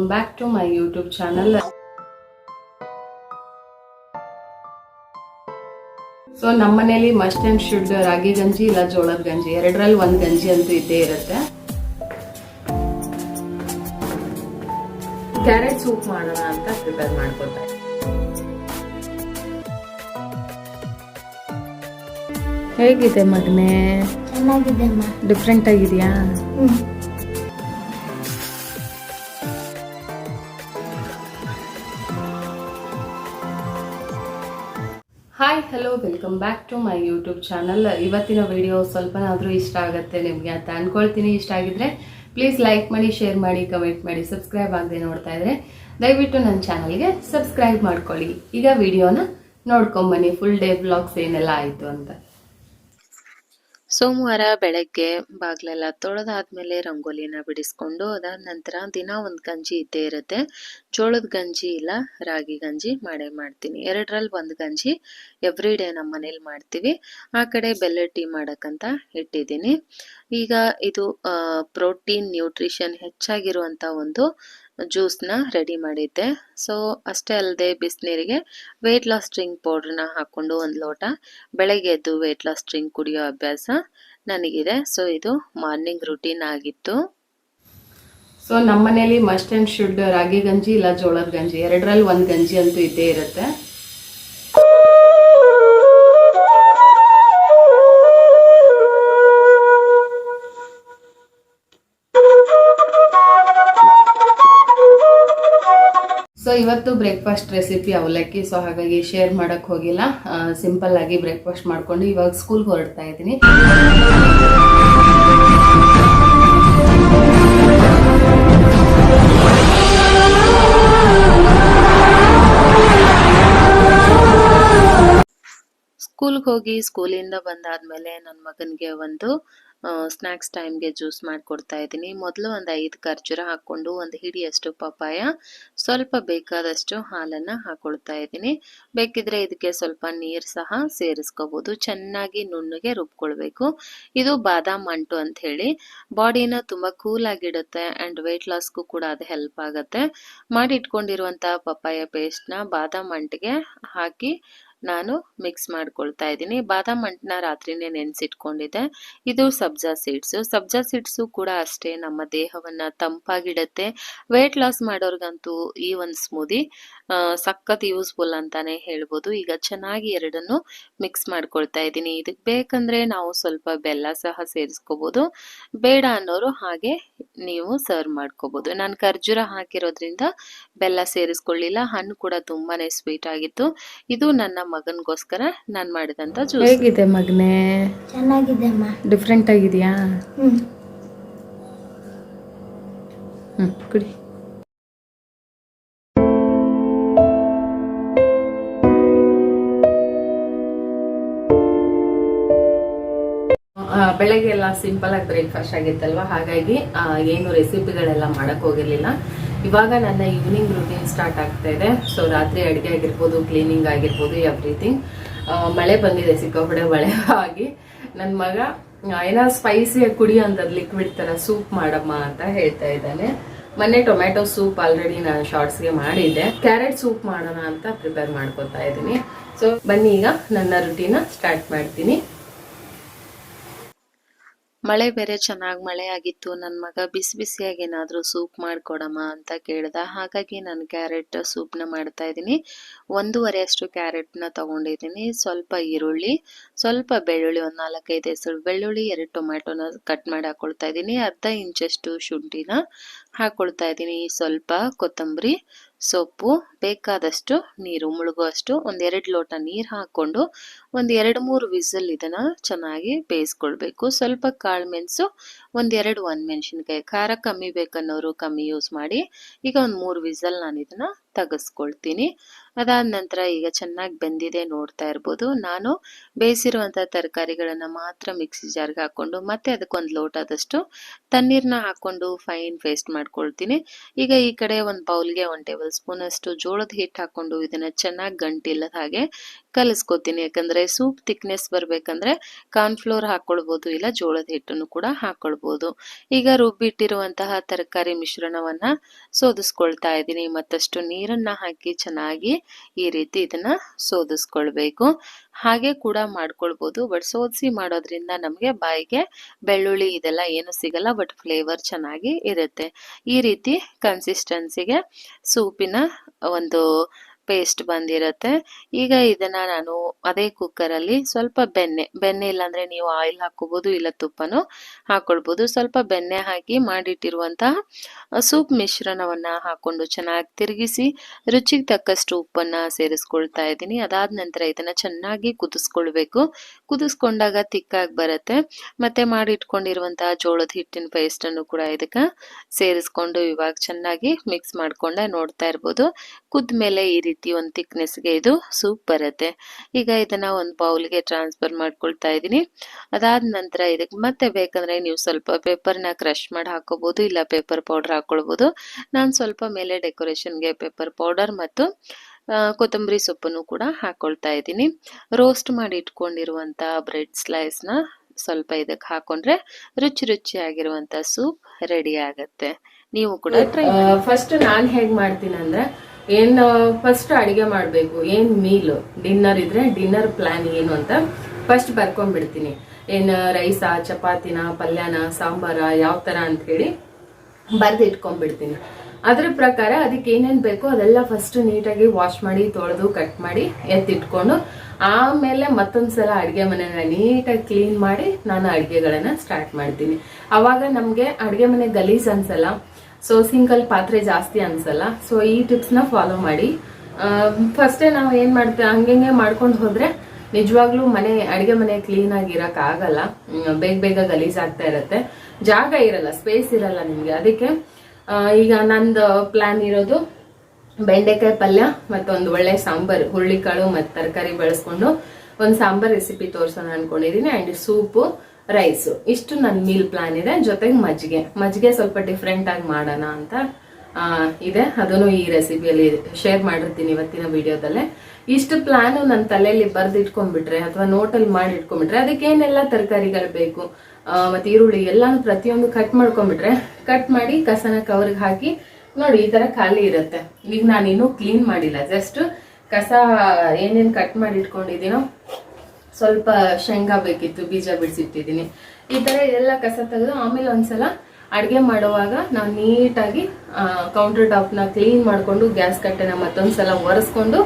Welcome back to my YouTube channel so ನಮ್ಮ ಮನೆಯಲ್ಲಿ must and should ರಾಗಿ ಗಂಜಿ ಇಲ್ಲ ಜೋಳದ ಗಂಜಿ ಎರಡರಲ್ಲಿ ಒಂದು ಗಂಜಿ ಅಂತೂ ಇದ್ದೇ ಇರುತ್ತೆ. ಕ್ಯಾರೆಟ್ ಸೂಪ್ ಮಾಡೋಣ ಅಂತ ಪ್ರಿಪೇರ್ ಮಾಡ್ಕೊತಾ ಹೇಗಿದೆ ಮಗನೇ? ಡಿಫ್ರೆಂಟ್ ಆಗಿದೆಯಾ? Hello welcome back to my YouTube channel ಇವತ್ತಿನ ವಿಡಿಯೋ ಸ್ವಲ್ಪನಾದರೂ ಇಷ್ಟ ಆಗುತ್ತೆ, ನಿಮಗೆ ಅಂತ ಅಂದ್ಕೊಳ್ತೀನಿ ಇಷ್ಟ ಆಗಿದ್ರೆ ಪ್ಲೀಸ್ ಲೈಕ್ ಮಾಡಿ ಶೇರ್ ಮಾಡಿ ಕಮೆಂಟ್ ಮಾಡಿ ಸಬ್ಸ್ಕ್ರೈಬ್ ಆಗದೆ ನೋಡ್ತಾ ಇದ್ರೆ ದಯವಿಟ್ಟು ನನ್ನ ಚಾನಲ್ಗೆ ಸಬ್ಸ್ಕ್ರೈಬ್ ಮಾಡ್ಕೊಳ್ಳಿ. ಈಗ ವಿಡಿಯೋನ ನೋಡ್ಕೊಂಬನ್ನಿ ಫುಲ್ ಡೇ ಬ್ಲಾಗ್ಸ್ ಏನೆಲ್ಲ ಆಯಿತು ಅಂತ. ಸೋಮವಾರ ಬೆಳಗ್ಗೆ ಬಾಗ್ಲೆಲ್ಲ ತೊಳೆದಾದ್ಮೇಲೆ ರಂಗೋಲಿನ ಬಿಡಿಸ್ಕೊಂಡು ಅದಾದ ನಂತರ ದಿನ ಒಂದು ಗಂಜಿ ಇದ್ದೇ ಇರುತ್ತೆ. ಜೋಳದ ಗಂಜಿ ಇಲ್ಲ, ರಾಗಿ ಗಂಜಿ ಮಾಡೇ ಮಾಡ್ತೀನಿ. ಎರಡರಲ್ಲಿ ಒಂದು ಗಂಜಿ ಎವ್ರಿ ಡೇ ನಮ್ಮ ಮನೇಲಿ ಮಾಡ್ತೀವಿ. ಆ ಕಡೆ ಬೆಲ್ಲ ಟೀ ಮಾಡೋಕ್ಕಂತ ಇಟ್ಟಿದ್ದೀನಿ. ಈಗ ಇದು ಪ್ರೋಟೀನ್, ನ್ಯೂಟ್ರಿಷನ್ ಹೆಚ್ಚಾಗಿರುವಂಥ ಒಂದು ಜ್ಯೂಸ್ನ ರೆಡಿ ಮಾಡಿದ್ದೆ. ಸೊ ಅಷ್ಟೇ ಅಲ್ಲದೆ ಬಿಸಿನೀರಿಗೆ ವೆಯ್ಟ್ ಲಾಸ್ ಡ್ರಿಂಕ್ ಪೌಡ್ರನ್ನ ಹಾಕ್ಕೊಂಡು ಒಂದು ಲೋಟ ಬೆಳಗ್ಗೆ ಎದ್ದು ವೆಯ್ಟ್ ಲಾಸ್ ಡ್ರಿಂಕ್ ಕುಡಿಯೋ ಅಭ್ಯಾಸ ನನಗಿದೆ. ಸೊ ಇದು ಮಾರ್ನಿಂಗ್ ರುಟೀನ್ ಆಗಿತ್ತು. ಸೊ ನಮ್ಮ ಮನೇಲಿ ಮಸ್ಟ್ ಅಂಡ್ ಶುಡ್ ರಾಗಿ ಗಂಜಿ, ಇಲ್ಲ ಜೋಳದ ಗಂಜಿ ಎರಡರಲ್ಲಿ ಒಂದು ಗಂಜಿ ಅಂತೂ ಇದ್ದೇ ಇರುತ್ತೆ. ಇವತ್ತು ಬ್ರೇಕ್ಫಾಸ್ಟ್ ರೆಸಿಪಿ ಅವಲಕ್ಕಿ. ಸೊ ಹಾಗಾಗಿ ಶೇರ್ ಮಾಡಕ್ ಹೋಗಿಲ್ಲ. ಸಿಂಪಲ್ ಆಗಿ ಬ್ರೇಕ್ಫಾಸ್ಟ್ ಮಾಡ್ಕೊಂಡು ಇವಾಗ ಸ್ಕೂಲ್ಗೆ ಹೊರಡ್ತಾ ಇದ್ದೀನಿ. ಸ್ಕೂಲ್ಗೆ ಹೋಗಿ ಸ್ಕೂಲಿಂದ ಬಂದಾದ್ಮೇಲೆ ನನ್ನ ಮಗನಿಗೆ ಒಂದು ಸ್ನ್ಯಾಕ್ಸ್ ಟೈಮ್ಗೆ ಜ್ಯೂಸ್ ಮಾಡಿಕೊಡ್ತಾ ಇದ್ದೀನಿ. ಮೊದಲು ಒಂದು ಐದು ಖರ್ಜೂರ ಹಾಕ್ಕೊಂಡು ಒಂದು ಹಿಡಿಯಷ್ಟು ಪಪ್ಪಾಯ, ಸ್ವಲ್ಪ ಬೇಕಾದಷ್ಟು ಹಾಲನ್ನು ಹಾಕೊಳ್ತಾ ಇದ್ದೀನಿ. ಬೇಕಿದ್ರೆ ಇದಕ್ಕೆ ಸ್ವಲ್ಪ ನೀರು ಸಹ ಸೇರಿಸ್ಕೋಬೋದು. ಚೆನ್ನಾಗಿ ನುಣ್ಣಗೆ ರುಬ್ಕೊಳ್ಬೇಕು. ಇದು ಬಾದಾಮ್ ಅಂಟು ಅಂತ ಹೇಳಿ. ಬಾಡಿನ ತುಂಬ ಕೂಲ್ ಆಗಿಡುತ್ತೆ ಆ್ಯಂಡ್ ವೆಯ್ಟ್ ಲಾಸ್ಗೂ ಕೂಡ ಅದು ಹೆಲ್ಪ್ ಆಗುತ್ತೆ. ಮಾಡಿ ಇಟ್ಕೊಂಡಿರುವಂಥ ಪಪ್ಪಾಯ ಪೇಸ್ಟ್ನ ಬಾದಾಮ್ ಅಂಟಿಗೆ ಹಾಕಿ ನಾನು ಮಿಕ್ಸ್ ಮಾಡ್ಕೊಳ್ತಾ ಇದ್ದೀನಿ. ಬಾದಾಮ್ ಅಂಟನ್ನ ರಾತ್ರಿನೇ ನೆನೆಸಿಟ್ಕೊಂಡಿದ್ದೆ. ಇದು ಸಬ್ಜಾ ಸೀಡ್ಸು. ಸಬ್ಜಾ ಸೀಡ್ಸು ಕೂಡ ಅಷ್ಟೇ ನಮ್ಮ ದೇಹವನ್ನ ತಂಪಾಗಿಡತ್ತೆ. ವೆಯ್ಟ್ ಲಾಸ್ ಮಾಡೋರ್ಗಂತೂ ಈ ಒಂದು ಸ್ಮೂದಿ ಸಖತ್ ಯೂಸ್ಫುಲ್ ಅಂತಾನೆ ಹೇಳ್ಬೋದು. ಈಗ ಚೆನ್ನಾಗಿ ಎರಡನ್ನು ಮಿಕ್ಸ್ ಮಾಡ್ಕೊಳ್ತಾ ಇದ್ದೀನಿ. ಇದಕ್ಕೆ ಬೇಕಂದ್ರೆ ನಾವು ಸ್ವಲ್ಪ ಬೆಲ್ಲ ಸಹ ಸೇರಿಸ್ಕೋಬೋದು. ಬೇಡ ಅನ್ನೋರು ಹಾಗೆ ನೀವು ಸರ್ವ್ ಮಾಡ್ಕೋಬೋದು. ನಾನು ಖರ್ಜೂರ ಹಾಕಿರೋದ್ರಿಂದ ಬೆಲ್ಲ ಸೇರಿಸ್ಕೊಳ್ಳಿಲ್ಲ. ಹಣ್ಣು ಕೂಡ ತುಂಬಾನೇ ಸ್ವೀಟ್ ಆಗಿತ್ತು. ಇದು ನನ್ನ ಮಗನಿಗೋಸ್ಕರ ನಾನು ಮಾಡಿದಂತ ಜ್ಯೂಸ್ ಹೇಗಿದೆ ಮಗನೇ? ಚೆನ್ನಾಗಿದೆ ಅಮ್ಮ ಡಿಫ್ರೆಂಟ್ ಆಗಿದೆಯಾ ಕುಡಿ. ಬೆಳಗ್ಗೆ ಎಲ್ಲ ಸಿಂಪಲ್ ಆಗಿ ಬ್ರೇಕ್ಫಾಸ್ಟ್ ಆಗಿತ್ತಲ್ವಾ? ಹಾಗಾಗಿ ಏನು ರೆಸಿಪಿಗಳೆಲ್ಲ ಮಾಡಕ್ ಹೋಗಿರ್ಲಿಲ್ಲ. ಇವಾಗ ನನ್ನ ಈವ್ನಿಂಗ್ ರುಟೀನ್ ಸ್ಟಾರ್ಟ್ ಆಗ್ತಾ ಇದೆ. ಸೊ ರಾತ್ರಿ ಅಡುಗೆ ಆಗಿರ್ಬೋದು ಕ್ಲೀನಿಂಗ್ ಆಗಿರ್ಬೋದು ಎವ್ರಿಥಿಂಗ್ ಮಳೆ ಬಂದಿದೆ ಸಿಕ್ಕಾಪಡೆ ಮಳೆ ಆಗಿ. ನನ್ನ ಮಗ ಏನೋ ಸ್ಪೈಸಿ ಅಂತ ಲಿಕ್ವಿಡ್ ತರ ಸೂಪ್ ಮಾಡಮ್ಮ ಅಂತ ಹೇಳ್ತಾ ಇದ್ದಾನೆ. ಮೊನ್ನೆ ಟೊಮ್ಯಾಟೊ ಸೂಪ್ ಆಲ್ರೆಡಿ ನಾನು ಶಾರ್ಟ್ಸ್ಗೆ ಮಾಡಿದ್ದೆ. ಕ್ಯಾರೆಟ್ ಸೂಪ್ ಮಾಡೋಣ ಅಂತ ಪ್ರಿಪೇರ್ ಮಾಡ್ಕೊತಾ ಇದ್ದೀನಿ. ಸೊ ಬನ್ನಿ ಈಗ, ನನ್ನ ರುಟೀನ ಸ್ಟಾರ್ಟ್ ಮಾಡ್ತೀನಿ. ಮಳೆ ಬೇರೆ ಚೆನ್ನಾಗಿ ಮಳೆ ಆಗಿತ್ತು ನನ್ನ ಮಗ ಬಿಸಿ ಬಿಸಿಯಾಗಿ ಏನಾದರೂ ಸೂಪ್ ಮಾಡಿಕೊಡಮ್ಮ ಅಂತ ಕೇಳ್ದ. ಹಾಗಾಗಿ ನಾನು ಕ್ಯಾರೆಟ್ ಸೂಪ್ನ ಮಾಡ್ತಾ ಇದ್ದೀನಿ. ಒಂದೂವರೆ ಅಷ್ಟು ಕ್ಯಾರೆಟ್ನ ತಗೊಂಡಿದ್ದೀನಿ. ಸ್ವಲ್ಪ ಈರುಳ್ಳಿ, ಸ್ವಲ್ಪ ಬೆಳ್ಳುಳ್ಳಿ, ಒಂದು ನಾಲ್ಕೈದು ಹೆಸರು ಬೆಳ್ಳುಳ್ಳಿ, ಎರಡು ಟೊಮ್ಯಾಟೊನ ಕಟ್ ಮಾಡಿ ಹಾಕೊಳ್ತಾ ಇದ್ದೀನಿ. ಅರ್ಧ ಇಂಚಷ್ಟು ಶುಂಠಿನ ಹಾಕೊಳ್ತಾ ಇದ್ದೀನಿ. ಸ್ವಲ್ಪ ಕೊತ್ತಂಬರಿ, ಸೊಪ್ಪು, ಬೇಕಾದಷ್ಟು ನೀರು, ಮುಳುಗುವಷ್ಟು ಒಂದೆರಡು ಲೋಟ ನೀರು ಹಾಕ್ಕೊಂಡು ಒಂದು ಎರಡು ಮೂರು ವಿಸಲ್ ಇದನ್ನ ಚೆನ್ನಾಗಿ ಬೇಯಿಸ್ಕೊಳ್ಬೇಕು. ಸ್ವಲ್ಪ ಕಾಳು ಮೆಣಸು ಒಂದೆರಡು ಮೆಣಸಿನ್ಕಾಯಿ ಖಾರ ಕಮ್ಮಿ ಬೇಕನ್ನೋರು ಕಮ್ಮಿ ಯೂಸ್ ಮಾಡಿ ಈಗ ಒಂದು ಮೂರು ವಿಸಲ್ ನಾನು ಇದನ್ನ ತೆಗೆಸ್ಕೊಳ್ತೀನಿ. ಅದಾದ ನಂತರ ಈಗ ಚೆನ್ನಾಗಿ ಬೆಂದಿದೆ ನೋಡ್ತಾ ಇರ್ಬೋದು. ನಾನು ಬೇಯಿಸಿರುವಂಥ ತರಕಾರಿಗಳನ್ನು ಮಾತ್ರ ಮಿಕ್ಸಿ ಜಾರ್ಗೆ ಹಾಕ್ಕೊಂಡು ಮತ್ತೆ ಅದಕ್ಕೊಂದು ಲೋಟದಷ್ಟು ತಣ್ಣೀರನ್ನ ಹಾಕ್ಕೊಂಡು ಫೈನ್ ಪೇಸ್ಟ್ ಮಾಡ್ಕೊಳ್ತೀನಿ. ಈಗ ಈ ಕಡೆ ಒಂದು ಬೌಲ್ಗೆ ಒಂದು ಟೇಬಲ್ ಸ್ಪೂನ್ ಅಷ್ಟು ಜೋಳದ ಹಿಟ್ಟು ಹಾಕ್ಕೊಂಡು ಇದನ್ನ ಚೆನ್ನಾಗಿ ಗಂಟಿಲ್ಲದ ಹಾಗೆ ಕಲಿಸ್ಕೊತೀನಿ. ಯಾಕಂದ್ರೆ ಸೂಪ್ ಥಿಕ್ನೆಸ್ ಬರ್ಬೇಕಂದ್ರೆ ಕಾರ್ನ್ಫ್ಲೋರ್ ಹಾಕೊಳ್ಬೋದು, ಇಲ್ಲ ಜೋಳದ ಹಿಟ್ಟನ್ನು ಕೂಡ ಹಾಕೊಳ್ಬೋದು. ಈಗ ರುಬ್ಬಿಟ್ಟಿರುವಂತಹ ತರಕಾರಿ ಮಿಶ್ರಣವನ್ನ ಸೋದಿಸ್ಕೊಳ್ತಾ ಇದ್ದೀನಿ. ಮತ್ತಷ್ಟು ನೀರನ್ನ ಹಾಕಿ ಚೆನ್ನಾಗಿ ಈ ರೀತಿ ಇದನ್ನ ಸೋದಿಸ್ಕೊಳ್ಬೇಕು. ಹಾಗೆ ಕೂಡ ಮಾಡ್ಕೊಳ್ಬೋದು ಬಟ್ ಸೋದಿಸಿ ಮಾಡೋದ್ರಿಂದ ನಮಗೆ ಬಾಯಿಗೆ ಬೆಳ್ಳುಳ್ಳಿ ಇದೆಲ್ಲ ಏನು ಸಿಗಲ್ಲ ಬಟ್ ಫ್ಲೇವರ್ ಚೆನ್ನಾಗಿ ಇರುತ್ತೆ. ಈ ರೀತಿ ಕನ್ಸಿಸ್ಟೆನ್ಸಿಗೆ ಸೂಪಿನ ಒಂದು ಪೇಸ್ಟ್ ಬಂದಿರತ್ತೆ. ಈಗ ಇದನ್ನ ನಾನು ಅದೇ ಕುಕ್ಕರಲ್ಲಿ ಸ್ವಲ್ಪ ಬೆಣ್ಣೆ ಬೆಣ್ಣೆ ಇಲ್ಲಾಂದ್ರೆ ನೀವು ಆಯಿಲ್ ಹಾಕೋಬಹುದು ಇಲ್ಲ ತುಪ್ಪನೂ ಹಾಕೊಳ್ಬಹುದು ಸ್ವಲ್ಪ ಬೆಣ್ಣೆ ಹಾಕಿ ಮಾಡಿಟ್ಟಿರುವಂತಹ ಸೂಪ್ ಮಿಶ್ರಣವನ್ನ ಹಾಕೊಂಡು ಚೆನ್ನಾಗಿ ತಿರುಗಿಸಿ ರುಚಿಗೆ ತಕ್ಕಷ್ಟು ಉಪ್ಪನ್ನ ಸೇರಿಸ್ಕೊಳ್ತಾ ಇದ್ದೀನಿ. ಅದಾದ ನಂತರ ಇದನ್ನ ಚೆನ್ನಾಗಿ ಕುದಿಸ್ಕೊಳ್ಬೇಕು. ಕುದಿಸ್ಕೊಂಡಾಗ ತಿಕ್ಕಾಗಿ ಬರುತ್ತೆ. ಮತ್ತೆ ಮಾಡಿಟ್ಕೊಂಡಿರುವಂತಹ ಜೋಳದ ಹಿಟ್ಟಿನ ಪೇಸ್ಟ್ ಅನ್ನು ಕೂಡ ಇದಕ್ಕ ಸೇರಿಸ್ಕೊಂಡು ಇವಾಗ ಚೆನ್ನಾಗಿ ಮಿಕ್ಸ್ ಮಾಡ್ಕೊಂಡೆ ನೋಡ್ತಾ ಇರ್ಬೋದು. ಕುದ್ಮೇಲೆ ಈ ರೀತಿ ಒಂದು ಥಿಕ್ನೆಸ್ಗೆ ಇದು ಸೂಪ್ ಬರುತ್ತೆ. ಈಗ ಇದನ್ನ ಒಂದು ಬೌಲ್ಗೆ ಟ್ರಾನ್ಸ್ಫರ್ ಮಾಡ್ಕೊಳ್ತಾ ಇದ್ದೀನಿ. ಅದಾದ ನಂತರ ಇದಕ್ಕೆ ಮತ್ತೆ ಬೇಕಂದ್ರೆ ನೀವು ಸ್ವಲ್ಪ ಪೇಪರ್ನ ಕ್ರಷ್ ಮಾಡಿ ಹಾಕೋಬಹುದು ಇಲ್ಲ ಪೇಪರ್ ಪೌಡರ್ ಹಾಕೊಳ್ಬೋದು. ನಾನು ಸ್ವಲ್ಪ ಮೇಲೆ ಡೆಕೋರೇಷನ್ಗೆ ಪೇಪರ್ ಪೌಡರ್ ಮತ್ತು ಕೊತ್ತಂಬರಿ ಸೊಪ್ಪನ್ನು ಕೂಡ ಹಾಕೊಳ್ತಾ ಇದ್ದೀನಿ. ರೋಸ್ಟ್ ಮಾಡಿ ಇಟ್ಕೊಂಡಿರುವಂಥ ಬ್ರೆಡ್ ಸ್ಲೈಸ್ನ ಸ್ವಲ್ಪ ಇದಕ್ಕೆ ಹಾಕೊಂಡ್ರೆ ರುಚಿ ರುಚಿಯಾಗಿರುವಂತ ಸೂಪ್ ರೆಡಿ ಆಗತ್ತೆ. ನೀವು ಕೂಡ ಫಸ್ಟ್ ನಾನ್ ಹೇಗ್ ಮಾಡ್ತೀನಿ ಅಂದ್ರೆ ಏನ್ ಫಸ್ಟ್ ಅಡಿಗೆ ಮಾಡ್ಬೇಕು, ಏನ್ ಮೀಲ್ ಡಿನ್ನರ್ ಇದ್ರೆ ಡಿನ್ನರ್ ಪ್ಲಾನ್ ಏನು ಅಂತ ಫಸ್ಟ್ ಬರ್ಕೊಂಡ್ಬಿಡ್ತೀನಿ. ಏನ್ ರೈಸಾ, ಚಪಾತಿನ, ಪಲ್ಯನ, ಸಾಂಬಾರ, ಯಾವ ತರ ಅಂತ ಹೇಳಿ ಬರ್ದ್ ಇಟ್ಕೊಂಡ್ಬಿಡ್ತೀನಿ ಅದ್ರ ಪ್ರಕಾರ ಅದಕ್ಕೆ ಏನೇನ್ ಬೇಕೋ ಅದೆಲ್ಲ ಫಸ್ಟ್ ನೀಟಾಗಿ ವಾಶ್ ಮಾಡಿ, ತೊಳೆದು ಕಟ್ ಮಾಡಿ ಎತ್ತಿಟ್ಕೊಂಡು ಆಮೇಲೆ ಮತ್ತೊಂದ್ಸಲ ಅಡುಗೆ ಮನೆನ ನೀಟಾಗಿ ಕ್ಲೀನ್ ಮಾಡಿ ನಾನು ಅಡಿಗೆಗಳನ್ನ ಸ್ಟಾರ್ಟ್ ಮಾಡ್ತೀನಿ. ಅವಾಗ ನಮಗೆ ಅಡುಗೆ ಮನೆ ಗಲೀಜ್ ಅನ್ಸಲ್ಲ ಸೊ ಸಿಂಗಲ್ ಪಾತ್ರೆ ಜಾಸ್ತಿ ಅನ್ಸಲ್ಲ. ಸೊ ಈ ಟಿಪ್ಸ್ನ ಫಾಲೋ ಮಾಡಿ. ಫಸ್ಟೇ ನಾವು ಏನ್ ಮಾಡ್ತೇವೆ ಹಂಗೆ ಮಾಡ್ಕೊಂಡು ಹೋದ್ರೆ ನಿಜವಾಗ್ಲೂ ಮನೆ, ಅಡಿಗೆ ಮನೆ ಕ್ಲೀನ್ ಆಗಿ ಇರಕ್ ಆಗಲ್ಲ. ಬೇಗ ಬೇಗ ಗಲೀಜ್ ಆಗ್ತಾ ಇರತ್ತೆ. ಜಾಗ ಇರಲ್ಲ ಸ್ಪೇಸ್ ಇರಲ್ಲ ನಿಮ್ಗೆ. ಅದಕ್ಕೆ ಈಗ ನಂದು ಪ್ಲಾನ್ ಇರೋದು ಬೆಂಡೆಕಾಯಿ ಪಲ್ಯ ಮತ್ತೊಂದು ಒಳ್ಳೆ ಸಾಂಬಾರ್, ಹುರುಳಿಕಾಳು ಮತ್ತು ತರಕಾರಿ ಬಳಸ್ಕೊಂಡು ಒಂದು ಸಾಂಬಾರ್ ರೆಸಿಪಿ ತೋರ್ಸೋಣ ಅನ್ಕೊಂಡಿದೀನಿ. ಅಂಡ್ ಸೂಪು ರೈಸ್ ಇಷ್ಟು ನನ್ನ ಮೀಲ್ ಪ್ಲಾನ್ ಇದೆ. ಜೊತೆಗೆ ಮಜ್ಜಿಗೆ. ಮಜ್ಜಿಗೆ ಸ್ವಲ್ಪ ಡಿಫ್ರೆಂಟ್ ಆಗಿ ಮಾಡೋಣ ಅಂತ ಇದೆ. ಅದನ್ನು ಈ ರೆಸಿಪಿಯಲ್ಲಿ ಶೇರ್ ಮಾಡಿರ್ತೀನಿ ಇವತ್ತಿನ ವಿಡಿಯೋದಲ್ಲೇ ಇಷ್ಟು ಪ್ಲಾನ್ ನನ್ನ ತಲೆಯಲ್ಲಿ ಬರ್ದಿಟ್ಕೊಂಡ್ಬಿಟ್ರೆ ಅಥವಾ ನೋಟಲ್ಲಿ ಮಾಡಿ ಇಟ್ಕೊಂಡ್ಬಿಟ್ರೆ ಅದಕ್ಕೆ ಏನೆಲ್ಲ ತರಕಾರಿಗಳು ಬೇಕು? ಮತ್ತೆ ಈರುಳ್ಳಿ ಎಲ್ಲಾನು ಪ್ರತಿಯೊಂದು ಕಟ್ ಮಾಡ್ಕೊಂಡ್ಬಿಟ್ರೆ ಕಟ್ ಮಾಡಿ ಕಸನ ಕವರ್ಗೆ ಹಾಕಿ, ನೋಡಿ, ಈ ತರ ಖಾಲಿ ಇರುತ್ತೆ. ಈಗ ನಾನು ಇನ್ನೂ ಕ್ಲೀನ್ ಮಾಡಿಲ್ಲ. ಜಸ್ಟ್ ಕಸ ಏನೇನು ಕಟ್ ಮಾಡಿ ಇಟ್ಕೊಂಡಿದ್ದೀನೋ ಸ್ವಲ್ಪ ಶೇಂಗಾ ಬೇಕಿತ್ತು, ಬೀಜ ಬಿಡಿಸಿಟ್ಟಿದ್ದೀನಿ. ಈ ಥರ ಎಲ್ಲ ಕಸ ತೆಗೆದು ಆಮೇಲೆ ಒಂದ್ಸಲ ಅಡುಗೆ ಮಾಡುವಾಗ ನಾವು ನೀಟಾಗಿ ಕೌಂಟರ್ ಟಾಪ್ನ ಕ್ಲೀನ್ ಮಾಡ್ಕೊಂಡು ಗ್ಯಾಸ್ ಕಟ್ಟೆನ ಮತ್ತೊಂದ್ಸಲ ಒರೆಸ್ಕೊಂಡು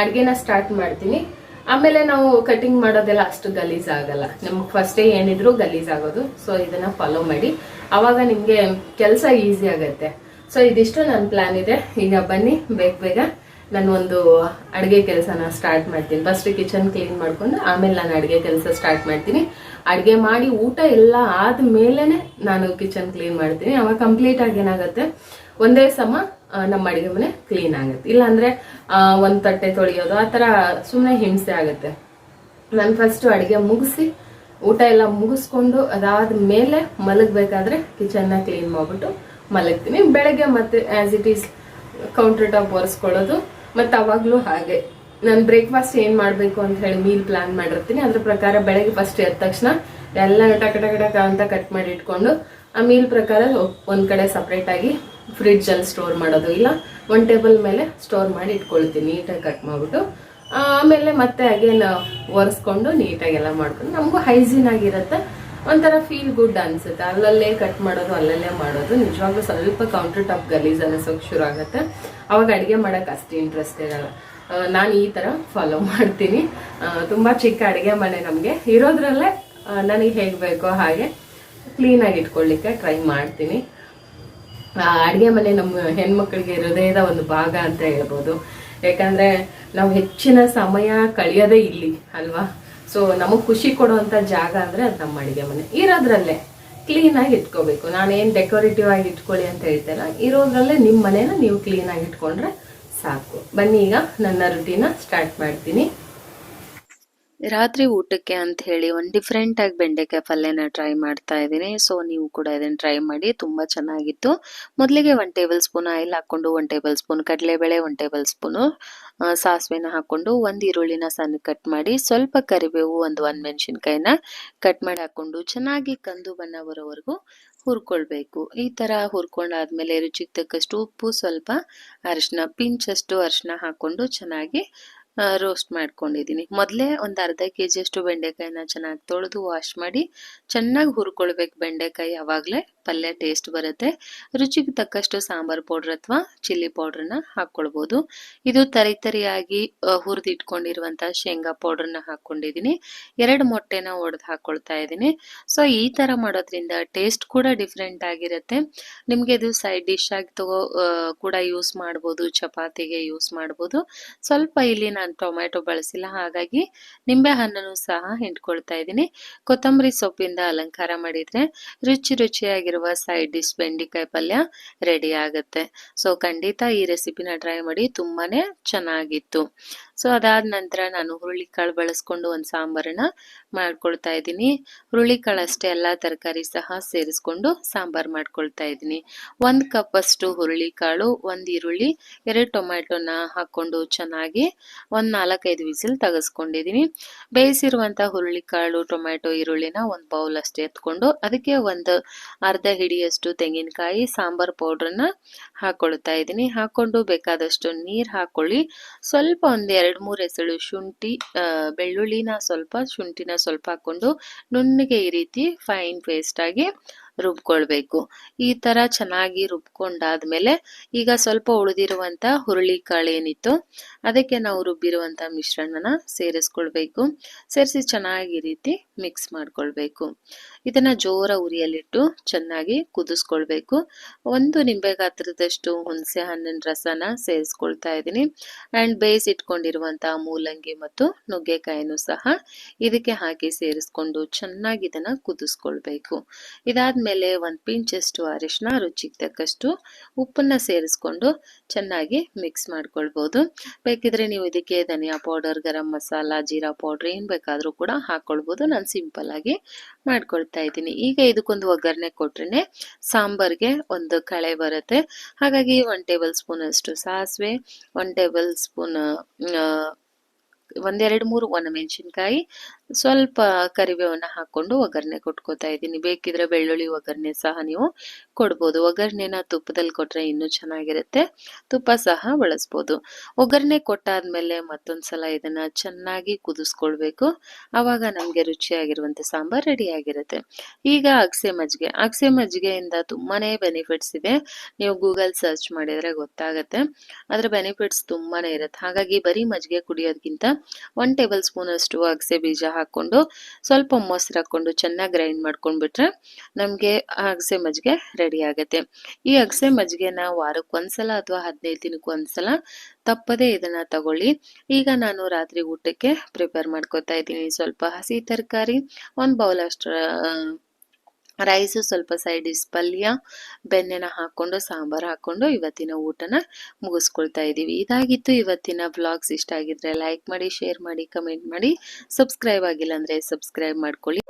ಅಡುಗೆನ ಸ್ಟಾರ್ಟ್ ಮಾಡ್ತೀನಿ. ಆಮೇಲೆ ನಾವು ಕಟಿಂಗ್ ಮಾಡೋದೆಲ್ಲ ಅಷ್ಟು ಗಲೀಜ್ ಆಗಲ್ಲ. ನಮ್ಗೆ ಫಸ್ಟೇ ಏನಿದ್ರು ಗಲೀಜ್ ಆಗೋದು. ಸೊ ಇದನ್ನ ಫಾಲೋ ಮಾಡಿ. ಅವಾಗ ನಿಮ್ಗೆ ಕೆಲಸ ಈಸಿ ಆಗತ್ತೆ. ಸೊ ಇದಿಷ್ಟು ನನ್ನ ಪ್ಲಾನ್ ಇದೆ. ಈಗ ಬನ್ನಿ, ಬೇಗ ಬೇಗ ನಾನು ಒಂದು ಅಡುಗೆ ಕೆಲಸನ ಸ್ಟಾರ್ಟ್ ಮಾಡ್ತೀನಿ. ಫಸ್ಟ್ ಕಿಚನ್ ಕ್ಲೀನ್ ಮಾಡ್ಕೊಂಡು ಆಮೇಲೆ ನಾನು ಅಡುಗೆ ಕೆಲಸ ಸ್ಟಾರ್ಟ್ ಮಾಡ್ತೀನಿ. ಅಡುಗೆ ಮಾಡಿ ಊಟ ಎಲ್ಲ ಆದಮೇಲೆ ನಾನು ಕಿಚನ್ ಕ್ಲೀನ್ ಮಾಡ್ತೀನಿ. ಅವಾಗ ಕಂಪ್ಲೀಟ್ ಆಗಿ ಏನಾಗುತ್ತೆ? ಒಂದೇ ಸಮ ನಮ್ಮ ಅಡುಗೆ ಮನೆ ಕ್ಲೀನ್ ಆಗುತ್ತೆ. ಇಲ್ಲಾಂದರೆ ಒಂದು ತಟ್ಟೆ ತೊಳೆಯೋದು, ಆ ಥರ ಸುಮ್ಮನೆ ಹಿಂಸೆ ಆಗುತ್ತೆ. ನಾನು ಫಸ್ಟ್ ಅಡುಗೆ ಮುಗಿಸಿ ಊಟ ಎಲ್ಲ ಮುಗಿಸ್ಕೊಂಡು ಅದಾದ ಮೇಲೆ ಮಲಗಬೇಕಾದ್ರೆ ಕಿಚನ್ನ ಕ್ಲೀನ್ ಮಾಡ್ಬಿಟ್ಟು ಮಲಗ್ತೀನಿ. ಬೆಳಗ್ಗೆ ಮತ್ತೆ as it is counter top ಒರೆಸ್ಕೊಳ್ಳೋದು. ಮತ್ತೆ ಅವಾಗ್ಲೂ ಹಾಗೆ. ನಾನು ಬ್ರೇಕ್ಫಾಸ್ಟ್ ಏನು ಮಾಡಬೇಕು ಅಂತ ಹೇಳಿ ಮೀಲ್ ಪ್ಲಾನ್ ಮಾಡಿರ್ತೀನಿ. ಅದ್ರ ಪ್ರಕಾರ ಬೆಳಗ್ಗೆ ಫಸ್ಟ್ ಎದ್ದ ತಕ್ಷಣ ಎಲ್ಲ ಟಕ ಟಕ ಟಕ ಅಂತ ಕಟ್ ಮಾಡಿ ಇಟ್ಕೊಂಡು ಆ ಮೀಲ್ ಪ್ರಕಾರ ಒಂದು ಕಡೆ ಸಪ್ರೇಟಾಗಿ ಆಗಿ ಫ್ರಿಡ್ಜ್ ಅಲ್ಲಿ ಸ್ಟೋರ್ ಮಾಡೋದು. ಇಲ್ಲ, ಒಂದ್ ಟೇಬಲ್ ಮೇಲೆ ಸ್ಟೋರ್ ಮಾಡಿ ಇಟ್ಕೊಳ್ತೀನಿ ನೀಟಾಗಿ ಕಟ್ ಮಾಡ್ಬಿಟ್ಟು. ಆಮೇಲೆ ಮತ್ತೆ ಅಗೇನ್ ಒರೆಸ್ಕೊಂಡು ನೀಟಾಗಿ ಎಲ್ಲ ಮಾಡ್ಕೊಂಡು. ನಮಗೂ ಹೈಜೀನ್ ಆಗಿರುತ್ತೆ. ಒಂಥರ ಫೀಲ್ ಗುಡ್ ಅನ್ಸುತ್ತೆ. ಅಲ್ಲಲ್ಲೇ ಕಟ್ ಮಾಡೋದು, ಅಲ್ಲಲ್ಲೇ ಮಾಡೋದು. ನಿಜವಾಗ್ಲೂ ಸ್ವಲ್ಪ ಕೌಂಟರ್ ಟಾಪ್ ಗಲೀಜ್ ಅನ್ನಿಸೋಕೆ ಶುರು ಆಗುತ್ತೆ. ಅವಾಗ ಅಡುಗೆ ಮಾಡಕ್ ಅಷ್ಟು ಇಂಟ್ರೆಸ್ಟ್ ಇರಲ್ಲ. ನಾನು ಈ ತರ ಫಾಲೋ ಮಾಡ್ತೀನಿ. ತುಂಬ ಚಿಕ್ಕ ಅಡುಗೆ ಮನೆ ನಮಗೆ. ಇರೋದ್ರಲ್ಲೇ ನನಗೆ ಹೇಗೆ ಬೇಕೋ ಹಾಗೆ ಕ್ಲೀನಾಗಿ ಇಟ್ಕೊಳ್ಳಿಕ್ಕೆ ಟ್ರೈ ಮಾಡ್ತೀನಿ. ಅಡುಗೆ ಮನೆ ನಮ್ಮ ಹೆಣ್ಮಕ್ಳಿಗೆ ಹೃದಯದ ಒಂದು ಭಾಗ ಅಂತ ಹೇಳ್ಬೋದು. ಯಾಕಂದ್ರೆ ನಾವು ಹೆಚ್ಚಿನ ಸಮಯ ಕಳೆಯೋದೇ ಇಲ್ಲಿ, ಅಲ್ವಾ? ಸೊ ನಮಗೆ ಖುಷಿ ಕೊಡುವಂಥ ಜಾಗ ಅಂದ್ರೆ ಅದು ನಮ್ಮ ಅಡುಗೆ ಮನೆ. ಇರೋದ್ರಲ್ಲೇ ಕ್ಲೀನ್ ಆಗಿ ಇಟ್ಕೋಬೇಕು. ನಾನೇನು ಡೆಕೋರೇಟಿವ್ ಆಗಿ ಇಟ್ಕೊಳ್ಳಿ ಅಂತ ಹೇಳ್ತೇನೆ? ಇರೋದ್ರಲ್ಲೇ ನಿಮ್ಮ ಮನೇನ ನೀವು ಕ್ಲೀನ್ ಆಗಿ ಇಟ್ಕೊಂಡ್ರೆ ಸಾಕು. ಬನ್ನಿ ಈಗ ನನ್ನ ರುಟೀನ ಸ್ಟಾರ್ಟ್ ಮಾಡ್ತೀನಿ. ರಾತ್ರಿ ಊಟಕ್ಕೆ ಅಂತ ಹೇಳಿ ಒಂದು ಡಿಫ್ರೆಂಟ್ ಆಗಿ ಬೆಂಡೆಕಾಯಿ ಪಲ್ಯನ ಟ್ರೈ ಮಾಡ್ತಾ ಇದ್ದೀನಿ. ಸೊ ನೀವು ಕೂಡ ಇದನ್ನು ಟ್ರೈ ಮಾಡಿ, ತುಂಬ ಚೆನ್ನಾಗಿತ್ತು. ಮೊದಲಿಗೆ ಒನ್ ಟೇಬಲ್ ಸ್ಪೂನ್ ಆಯಿಲ್ ಹಾಕ್ಕೊಂಡು ಒನ್ ಟೇಬಲ್ ಸ್ಪೂನ್ ಕಡಲೆಬೇಳೆ ಒನ್ ಟೇಬಲ್ ಸ್ಪೂನು ಸಾಸಿವೆನ ಹಾಕ್ಕೊಂಡು, ಒಂದು ಈರುಳ್ಳಿನ ಸಣ್ಣ ಕಟ್ ಮಾಡಿ, ಸ್ವಲ್ಪ ಕರಿಬೇವು, ಒಂದು ಒಂದು ಮೆಣಸಿನ್ಕಾಯಿನ ಕಟ್ ಮಾಡಿ ಹಾಕ್ಕೊಂಡು, ಚೆನ್ನಾಗಿ ಕಂದು ಬಣ್ಣ ಬರೋವರೆಗೂ ಹುರ್ಕೊಳ್ಬೇಕು. ಈ ಥರ ಹುರ್ಕೊಂಡಾದ್ಮೇಲೆ ರುಚಿಗೆ ತಕ್ಕಷ್ಟು ಉಪ್ಪು, ಸ್ವಲ್ಪ ಅರಿಶಿನ ಪಿಂಚಷ್ಟು ಅರಿಶಿನ ಹಾಕ್ಕೊಂಡು ಚೆನ್ನಾಗಿ ರೋಸ್ಟ್ ಮಾಡ್ಕೊಂಡಿದ್ದೀನಿ. ಮೊದಲೇ ಒಂದು ಅರ್ಧ ಕೆ ಜಿಯಷ್ಟು ಬೆಂಡೆಕಾಯಿನ ಚೆನ್ನಾಗಿ ತೊಳೆದು ವಾಶ್ ಮಾಡಿ ಚೆನ್ನಾಗಿ ಹುರ್ಕೊಳ್ಬೇಕು ಬೆಂಡೆಕಾಯಿ ಆವಾಗಲೇ ಪಲ್ಯ ಟೇಸ್ಟ್ ಬರುತ್ತೆ. ರುಚಿಗೆ ತಕ್ಕಷ್ಟು ಸಾಂಬಾರ್ ಪೌಡ್ರ್ ಅಥವಾ ಚಿಲ್ಲಿ ಪೌಡ್ರನ್ನ ಹಾಕ್ಕೊಳ್ಬೋದು. ಇದು ತರಿತರಿಯಾಗಿ ತರಿಯಾಗಿ ಹುರಿದಿಟ್ಕೊಂಡಿರುವಂಥ ಶೇಂಗಾ ಪೌಡ್ರನ್ನ ಹಾಕೊಂಡಿದ್ದೀನಿ ಎರಡು ಮೊಟ್ಟೆನ ಒಡೆದು ಹಾಕೊಳ್ತಾ ಇದ್ದೀನಿ ಸೊ ಈ ತರ ಮಾಡೋದ್ರಿಂದ ಟೇಸ್ಟ್ ಕೂಡ ಡಿಫ್ರೆಂಟ್ ಆಗಿರುತ್ತೆ. ನಿಮಗೆ ಇದು ಸೈಡ್ ಡಿಶ್ ಆಗಿ ತಗೋ ಕೂಡ ಯೂಸ್ ಮಾಡ್ಬೋದು, ಚಪಾತಿಗೆ ಯೂಸ್ ಮಾಡ್ಬೋದು. ಸ್ವಲ್ಪ ಇಲ್ಲಿ ನಾನು ಟೊಮ್ಯಾಟೊ ಬಳಸಿಲ್ಲ, ಹಾಗಾಗಿ ನಿಂಬೆ ಹಣ್ಣನ್ನು ಸಹ ಹಿಂಡ್ಕೊಳ್ತಾ ಇದ್ದೀನಿ ಕೊತ್ತಂಬರಿ ಸೊಪ್ಪಿಂದ ಅಲಂಕಾರ ಮಾಡಿದ್ರೆ ರುಚಿ ರುಚಿಯಾಗಿರುವ ಸೈಡ್ ಡಿಶ್ ಬೆಂಡಿಕಾಯಿ ಪಲ್ಯ ರೆಡಿ ಆಗುತ್ತೆ. ಸೊ ಖಂಡಿತ ಈ ರೆಸಿಪಿನ ಟ್ರೈ ಮಾಡಿ ತುಂಬಾನೇ ಚೆನ್ನಾಗಿತ್ತು. ಸೊ ಅದಾದ ನಂತರ ನಾನು ಹುರುಳಿಕಾಳು ಬಳಸ್ಕೊಂಡು ಒಂದು ಸಾಂಬಾರನ್ನ ಮಾಡ್ಕೊಳ್ತಾ ಇದ್ದೀನಿ. ಹುರುಳಿಕಾಳು ಅಷ್ಟೇ ಎಲ್ಲ ತರಕಾರಿ ಸಹ ಸೇರಿಸ್ಕೊಂಡು ಸಾಂಬಾರ್ ಮಾಡ್ಕೊಳ್ತಾ ಇದ್ದೀನಿ. ಒಂದು ಕಪ್ಪಷ್ಟು ಹುರುಳಿಕಾಳು, ಒಂದು ಈರುಳ್ಳಿ, ಎರಡು ಟೊಮ್ಯಾಟೊನ ಹಾಕ್ಕೊಂಡು ಚೆನ್ನಾಗಿ ಒಂದು ನಾಲ್ಕೈದು ವಿಸಿಲ್ ತೆಗೆಸ್ಕೊಂಡಿದ್ದೀನಿ. ಬೇಯಿಸಿರುವಂಥ ಹುರುಳಿಕಾಳು, ಟೊಮ್ಯಾಟೊ, ಈರುಳ್ಳಿನ ಒಂದು ಬೌಲ್ ಅಷ್ಟೇ ಎತ್ಕೊಂಡು ಅದಕ್ಕೆ ಒಂದು ಅರ್ಧ ಹಿಡಿಯಷ್ಟು ತೆಂಗಿನಕಾಯಿ, ಸಾಂಬಾರ್ ಪೌಡ್ರನ್ನ ಹಾಕೊಳ್ತಾ ಇದ್ದೀನಿ. ಹಾಕೊಂಡು ಬೇಕಾದಷ್ಟು ನೀರು ಹಾಕೊಳ್ಳಿ. ಸ್ವಲ್ಪ ಒಂದು ಮೂರು ಎಸಳು ಶುಂಠಿ ಬೆಳ್ಳುಳ್ಳಿನ ಸ್ವಲ್ಪ ಶುಂಠಿನ ಸ್ವಲ್ಪ ಹಾಕ್ಕೊಂಡು ನುಣ್ಣಗೆ ಈ ರೀತಿ ಫೈನ್ ಪೇಸ್ಟ್ ಆಗಿ ರುಬ್ಕೊಳ್ಬೇಕು. ಈ ತರ ಚೆನ್ನಾಗಿ ರುಬ್ಕೊಂಡಾದ್ಮೇಲೆ ಈಗ ಸ್ವಲ್ಪ ಉಳಿದಿರುವಂತ ಹುರುಳಿ ಕಾಳು ಏನಿತ್ತು ಅದಕ್ಕೆ ನಾವು ರುಬ್ಬಿರುವಂತ ಮಿಶ್ರಣನ ಸೇರಿಸ್ಕೊಳ್ಬೇಕು. ಸೇರಿಸಿ ಚೆನ್ನಾಗಿ ರೀತಿ ಮಿಕ್ಸ್ ಮಾಡ್ಕೊಳ್ಬೇಕು. ಇದನ್ನ ಜೋರ ಉರಿಯಲ್ಲಿಟ್ಟು ಚೆನ್ನಾಗಿ ಕುದಿಸ್ಕೊಳ್ಬೇಕು. ಒಂದು ನಿಂಬೆ ಗಾತ್ರದಷ್ಟು ಹುಣಸೆ ಹಣ್ಣಿನ ರಸನ ಸೇರಿಸ್ಕೊಳ್ತಾ ಇದ್ದೀನಿ. ಆ್ಯಂಡ್ ಬೇಯಿಸಿಟ್ಕೊಂಡಿರುವಂಥ ಮೂಲಂಗಿ ಮತ್ತು ನುಗ್ಗೆಕಾಯಿನೂ ಸಹ ಇದಕ್ಕೆ ಹಾಕಿ ಸೇರಿಸ್ಕೊಂಡು ಚೆನ್ನಾಗಿ ಇದನ್ನ ಕುದಿಸ್ಕೊಳ್ಬೇಕು. ಇದಾದ್ಮೇಲೆ ಒಂದು ಪಿಂಚಷ್ಟು ಅರಿಶಿನ ರುಚಿಗೆ ತಕ್ಕಷ್ಟು ಉಪ್ಪನ್ನ ಸೇರಿಸ್ಕೊಂಡು ಚೆನ್ನಾಗಿ ಮಿಕ್ಸ್ ಮಾಡ್ಕೊಳ್ಬೋದು. ಬೇಕಿದ್ರೆ ನೀವು ಇದಕ್ಕೆ ಧನಿಯಾ ಪೌಡರ್ ಗರಂ ಮಸಾಲ, ಜೀರಾ ಪೌಡರ್ ಏನು ಬೇಕಾದರೂ ಕೂಡ ಹಾಕ್ಕೊಳ್ಬೋದು ನಾನು ಸಿಂಪಲ್ ಆಗಿ ಮಾಡ್ಕೊಳ್ತಾ ಇದ್ದೀನಿ. ಈಗ ಇದಕ್ಕೊಂದು ಒಗ್ಗರಣೆ ಕೊಟ್ರೆ ಸಾಂಬಾರ್ಗೆ ಒಂದು ಕಳೆ ಬರುತ್ತೆ. ಹಾಗಾಗಿ ಒನ್ ಟೇಬಲ್ ಸ್ಪೂನ್ ಅಷ್ಟು ಸಾಸಿವೆ ಒನ್ ಟೇಬಲ್ ಸ್ಪೂನ್ ಒಂದೆರಡು ಮೂರು ಒಣಮೆಣಸಿನ್ಕಾಯಿ ಸ್ವಲ್ಪ ಕರಿಬೇವನ್ನ ಹಾಕೊಂಡು ಒಗ್ಗರಣೆ ಕೊಟ್ಕೋತಾ ಇದ್ದೀನಿ. ಬೇಕಿದ್ರೆ ಬೆಳ್ಳುಳ್ಳಿ ಒಗ್ಗರಣೆ ಸಹ ನೀವು ಕೊಡ್ಬೋದು. ಒಗ್ಗರಣೆನ ತುಪ್ಪದಲ್ಲಿ ಕೊಟ್ರೆ ಇನ್ನೂ ಚೆನ್ನಾಗಿರುತ್ತೆ. ತುಪ್ಪ ಸಹ ಬಳಸ್ಬೋದು. ಒಗ್ಗರಣೆ ಕೊಟ್ಟಾದ್ಮೇಲೆ ಮತ್ತೊಂದ್ಸಲ ಇದನ್ನ ಚೆನ್ನಾಗಿ ಕುದಿಸ್ಕೊಳ್ಬೇಕು. ಅವಾಗ ನಮ್ಗೆ ರುಚಿಯಾಗಿರುವಂತ ಸಾಂಬಾರ್ ರೆಡಿ ಆಗಿರುತ್ತೆ ಈಗ ಅಗಸೆ ಮಜ್ಜಿಗೆ. ಅಗಸೆ ಮಜ್ಜಿಗೆಯಿಂದ ತುಂಬಾನೇ ಬೆನಿಫಿಟ್ಸ್ ಇದೆ. ನೀವು ಗೂಗಲ್ ಸರ್ಚ್ ಮಾಡಿದ್ರೆ ಗೊತ್ತಾಗತ್ತೆ. ಅದರ ಬೆನಿಫಿಟ್ಸ್ ತುಂಬಾನೇ ಇರುತ್ತೆ. ಹಾಗಾಗಿ ಬರೀ ಮಜ್ಜಿಗೆ ಕುಡಿಯೋದಕ್ಕಿಂತ ಒನ್ ಟೇಬಲ್ ಸ್ಪೂನ್ ಅಷ್ಟು ಅಗಸೆ ಬೀಜ ಹಾಕೊಂಡು ಸ್ವಲ್ಪ ಮೊಸರು ಹಾಕೊಂಡು ಚೆನ್ನಾಗಿ ಗ್ರೈಂಡ್ ಮಾಡ್ಕೊಂಡ್ಬಿಟ್ರೆ ನಮಗೆ ಅಗಸೆ ಮಜ್ಜಿಗೆ ರೆಡಿ ಆಗುತ್ತೆ. ಈ ಅಗಸೆ ಮಜ್ಜಿಗೆನ ವಾರಕ್ಕೆ ಒಂದ್ಸಲ ಅಥವಾ ಹದಿನೈದು ದಿನಕ್ಕೆ ಒಂದ್ಸಲ ತಪ್ಪದೇ ಇದನ್ನ ತಗೊಳ್ಳಿ. ಈಗ ನಾನು ರಾತ್ರಿ ಊಟಕ್ಕೆ ಪ್ರಿಪೇರ್ ಮಾಡ್ಕೊತಾ ಇದ್ದೀನಿ. ಸ್ವಲ್ಪ ಹಸಿ ತರಕಾರಿ, ಒಂದು ಬೌಲ್ ಅಷ್ಟು ರೈಸು ಸ್ವಲ್ಪ ಸೈಡ್ ಡಿಶ್ ಪಲ್ಯ ಬೆಣ್ಣೆನ ಹಾಕ್ಕೊಂಡು ಸಾಂಬಾರು ಹಾಕ್ಕೊಂಡು ಇವತ್ತಿನ ಊಟನ ಮುಗಿಸ್ಕೊಳ್ತಾ ಇದ್ದೀವಿ ಇದಾಗಿತ್ತು ಇವತ್ತಿನ ವ್ಲಾಗ್ಸ್ ಇಷ್ಟ ಆಗಿದ್ರೆ ಲೈಕ್ ಮಾಡಿ ಶೇರ್ ಮಾಡಿ ಕಮೆಂಟ್ ಮಾಡಿ ಸಬ್ಸ್ಕ್ರೈಬ್ ಆಗಿಲ್ಲ ಅಂದರೆ ಸಬ್ಸ್ಕ್ರೈಬ್ ಮಾಡ್ಕೊಳ್ಳಿ.